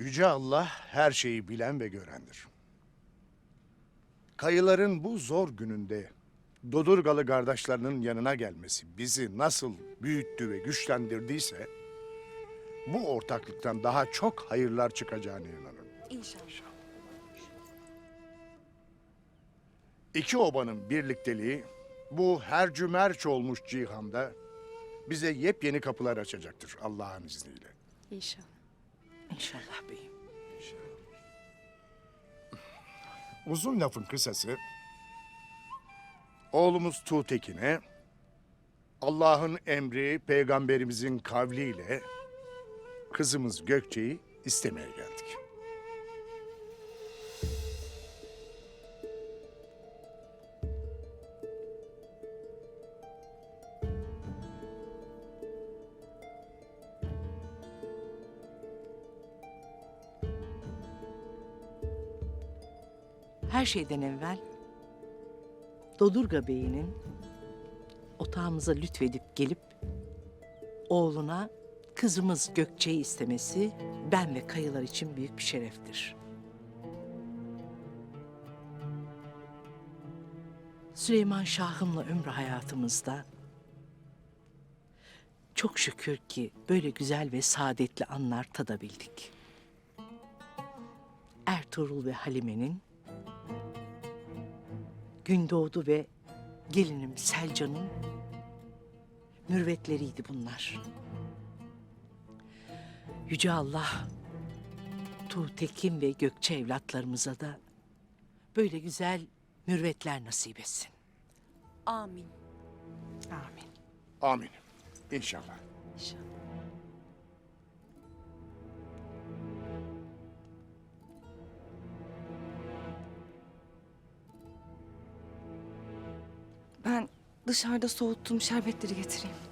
Yüce Allah her şeyi bilen ve görendir. Kayıların bu zor gününde Dodurgalı kardeşlerinin yanına gelmesi bizi nasıl büyüttü ve güçlendirdiyse bu ortaklıktan daha çok hayırlar çıkacağına inanırım. İnşallah. İki obanın birlikteliği bu her cümerç olmuş cihanda bize yepyeni kapılar açacaktır Allah'ın izniyle. İnşallah. İnşallah beyim. Uzun lafın kısası, oğlumuz Tuğtekin'e Allah'ın emri peygamberimizin kavliyle kızımız Gökçe'yi istemeye geldik. Her şeyden evvel Dodurga Bey'inin otağımıza lütfedip gelip oğluna kızımız Gökçe'yi istemesi ben ve kayılar için büyük bir şereftir. Süleyman Şah'ımla ömrü hayatımızda çok şükür ki böyle güzel ve saadetli anlar tadabildik. Ertuğrul ve Halime'nin Gündoğdu ve gelinim Selcan'ın mürvetleriydi bunlar. Yüce Allah Tuğtekin ve Gökçe evlatlarımıza da böyle güzel mürvetler nasip etsin. Amin. Amin. Amin. İnşallah. İnşallah. Dışarıda soğuttuğum şerbetleri getireyim.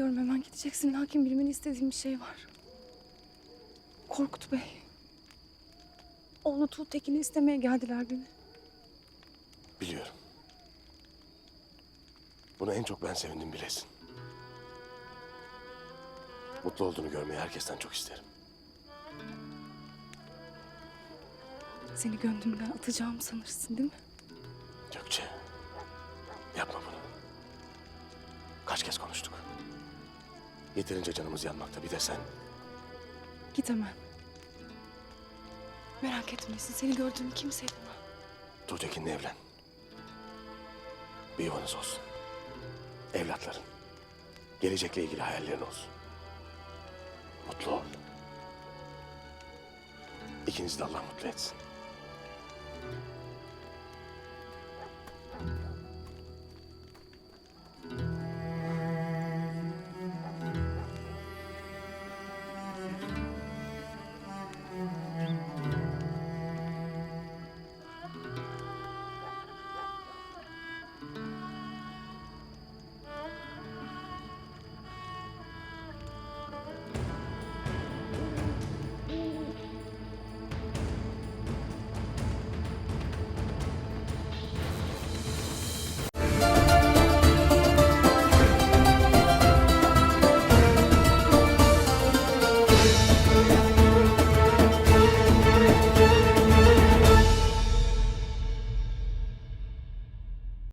Biliyorum hemen gideceksin. Lakin bilmeni istediğim bir şey var. Korkut Bey. Oğlu Tuğtekin'i istemeye geldiler beni. Biliyorum. Buna en çok ben sevindim bilesin. Mutlu olduğunu görmeyi herkesten çok isterim. Seni gönlümden atacağımı sanırsın değil mi? Yeterince canımız yanmakta bir de sen. Git hemen. Merak etmesin. Seni gördüğümü kimseye demem. Tuğtekin'le evlen. Bir yuvanız olsun. Evlatların. Gelecekle ilgili hayallerin olsun. Mutlu ol. İkinizi de Allah mutlu etsin.